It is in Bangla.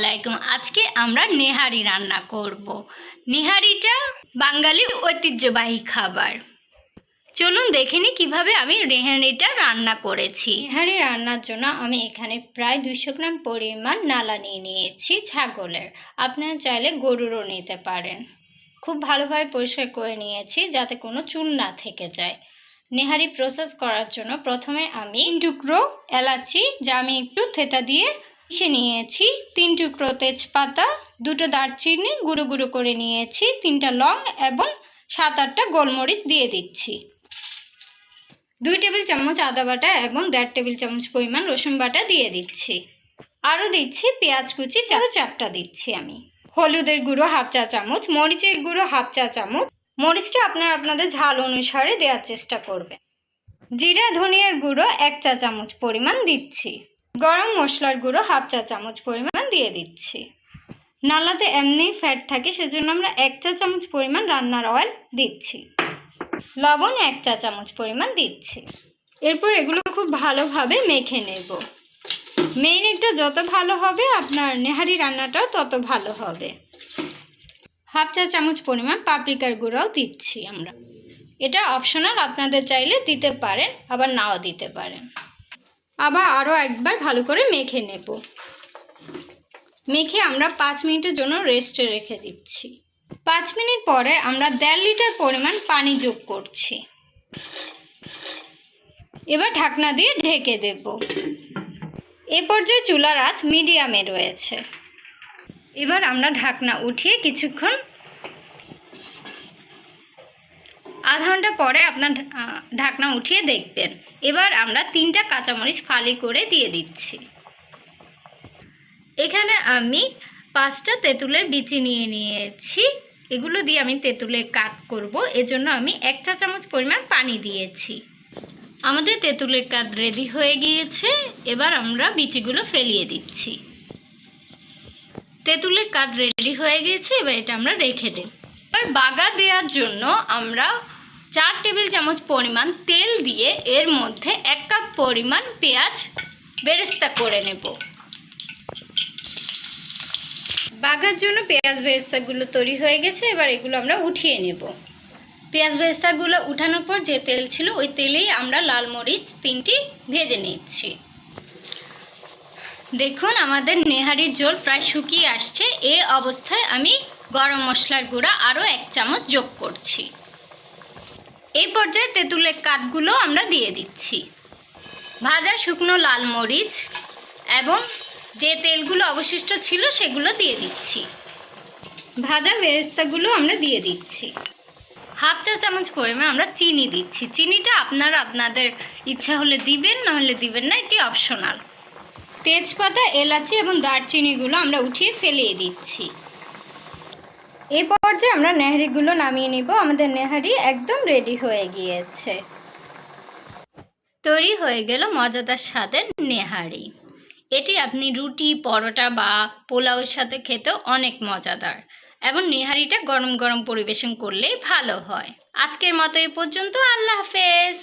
আলাইকুম। আজকে আমরা নেহারি রান্না করব। নেহারিটা বাঙালি ঐতিহ্যবাহী খাবার। চলুন দেখে নিই কীভাবে আমি নেহারিটা রান্না করেছি। নেহারি রান্নার জন্য আমি এখানে প্রায় দুশো গ্রাম পরিমাণ নালা নিয়ে নিয়েছি ছাগলের। আপনারা চাইলে গরুরও নিতে পারেন। খুব ভালোভাবে পরিষ্কার করে নিয়েছি যাতে কোনো চুল না থেকে যায়। নেহারি প্রসেস করার জন্য প্রথমে আমি টুকরো এলাচি যা আমি একটু থেতা দিয়ে মিশে নিয়েছি তিন টুকরো তেজপাতা, দুটো দারচিনি গুঁড়ো গুঁড়ো করে নিয়েছি, তিনটা লং এবং সাত আটটা গোলমরিচ দিয়ে দিচ্ছি। দুই টেবিল চামচ আদা বাটা এবং দেড় টেবিল চামচ পরিমাণ রসুন বাটা দিয়ে দিচ্ছি। আরও দিচ্ছি পেঁয়াজ কুচি চারো চারটা দিচ্ছি আমি। হলুদের গুঁড়ো হাফ চা চামচ, মরিচের গুঁড়ো হাফ চা চামচ। মরিচটা আপনার আপনাদের ঝাল অনুসারে দেওয়ার চেষ্টা করবেন। জিরা, ধনিয়ার গুঁড়ো এক চা চামচ পরিমাণ দিচ্ছি। গরম মশলার গুঁড়ো হাফ চা চামচ পরিমাণ দিয়ে দিচ্ছি। নালাতে এমনি ফ্যাট থাকে, সেজন্য আমরা এক চা চামচ পরিমাণ রান্নার অয়েল দিচ্ছি। লবণ এক চা চামচ পরিমাণ দিচ্ছি। এরপর এগুলো খুব ভালোভাবে মেখে নেব। মেরিনেটটা যত ভালো হবে, আপনার নেহারি রান্নাটাও তত ভালো হবে। হাফ চা চামচ পরিমাণ পাপরিকার গুঁড়াও দিচ্ছি আমরা। এটা অপশনাল আপনাদের চাইলে দিতে পারেন, আবার নাও দিতে পারেন। আবার আরও একবার ভালো করে মেখে নেব। মেখে আমরা পাঁচ মিনিটের জন্য রেস্টে রেখে দিচ্ছি। পাঁচ মিনিট পরে আমরা দেড় লিটার পরিমাণ পানি যোগ করছি। এবার ঢাকনা দিয়ে ঢেকে দেব। এ পর্যায়ে চুলার আঁচ মিডিয়ামে রয়েছে। এবার আমরা ঢাকনা উঠিয়ে কিছুক্ষণ আধা ঘণ্টা পরে আপনার ঢাকনা উঠিয়ে দেখবেন। এবার আমরা তিনটা কাঁচামরিচ ফালি করে দিয়ে দিচ্ছি। এখানে আমি পাঁচটা তেঁতুলের বিচি নিয়ে নিয়েছি। এগুলো দিয়ে আমি তেঁতুলের কাট করব। এজন্য আমি এক চা চামচ পরিমাণ পানি দিয়েছি। আমাদের তেঁতুলের কাঠ রেডি হয়ে গিয়েছে। এবার আমরা বিচিগুলো ফেলিয়ে দিচ্ছি। তেঁতুলের কাঠ রেডি হয়ে গিয়েছে। এবার এটা আমরা রেখে দেব। এবার বাগা দেওয়ার জন্য আমরা চার টেবিল চামচ পরিমাণ তেল দিয়ে এর মধ্যে এক কাপ পরিমাণ পেঁয়াজ বেরেস্তা করে নেব। বাগার জন্য পেঁয়াজ বেরেস্তাগুলো তৈরি হয়ে গেছে, এবার এগুলো আমরা উঠিয়ে নেব। পেঁয়াজ বেরেস্তাগুলো উঠানোর পর যে তেল ছিল, ওই তেলেই আমরা লাল মরিচ তিনটি ভেজে নিচ্ছি। দেখুন, আমাদের নেহারির ঝোল প্রায় শুকিয়ে আসছে। এ অবস্থায় আমি গরম মশলার গুঁড়া আরও এক চামচ যোগ করছি। এই পর্যায়ে তেঁতুলের কাঠগুলো আমরা দিয়ে দিচ্ছি। ভাজা শুকনো লাল মরিচ এবং যে তেলগুলো অবশিষ্ট ছিল সেগুলো দিয়ে দিচ্ছি। ভাজা বেরেস্তাগুলো আমরা দিয়ে দিচ্ছি। হাফ চা চামচ পরিমাণ আমরা চিনি দিচ্ছি। চিনিটা আপনারা আপনাদের ইচ্ছা হলে দিবেন নাহলে দিবেন না, এটি অপশনাল তেজপাতা, এলাচি এবং দারচিনিগুলো আমরা উঠিয়ে ফেলিয়ে দিচ্ছি। এই পর্যায়ে আমরা নেহারিগুলো নামিয়ে নিব। আমাদের নেহারি একদম রেডি হয়ে গিয়েছে। তৈরি হয়ে গেল মজাদার স্বাদের নেহারি। এটি আপনি রুটি, পরোটা বা পোলাওর সাথে খেতে অনেক মজাদার। এবং নেহারিটা গরম গরম পরিবেশন করলেই ভালো হয়। আজকের মতো এ পর্যন্ত। আল্লাহ হাফেজ।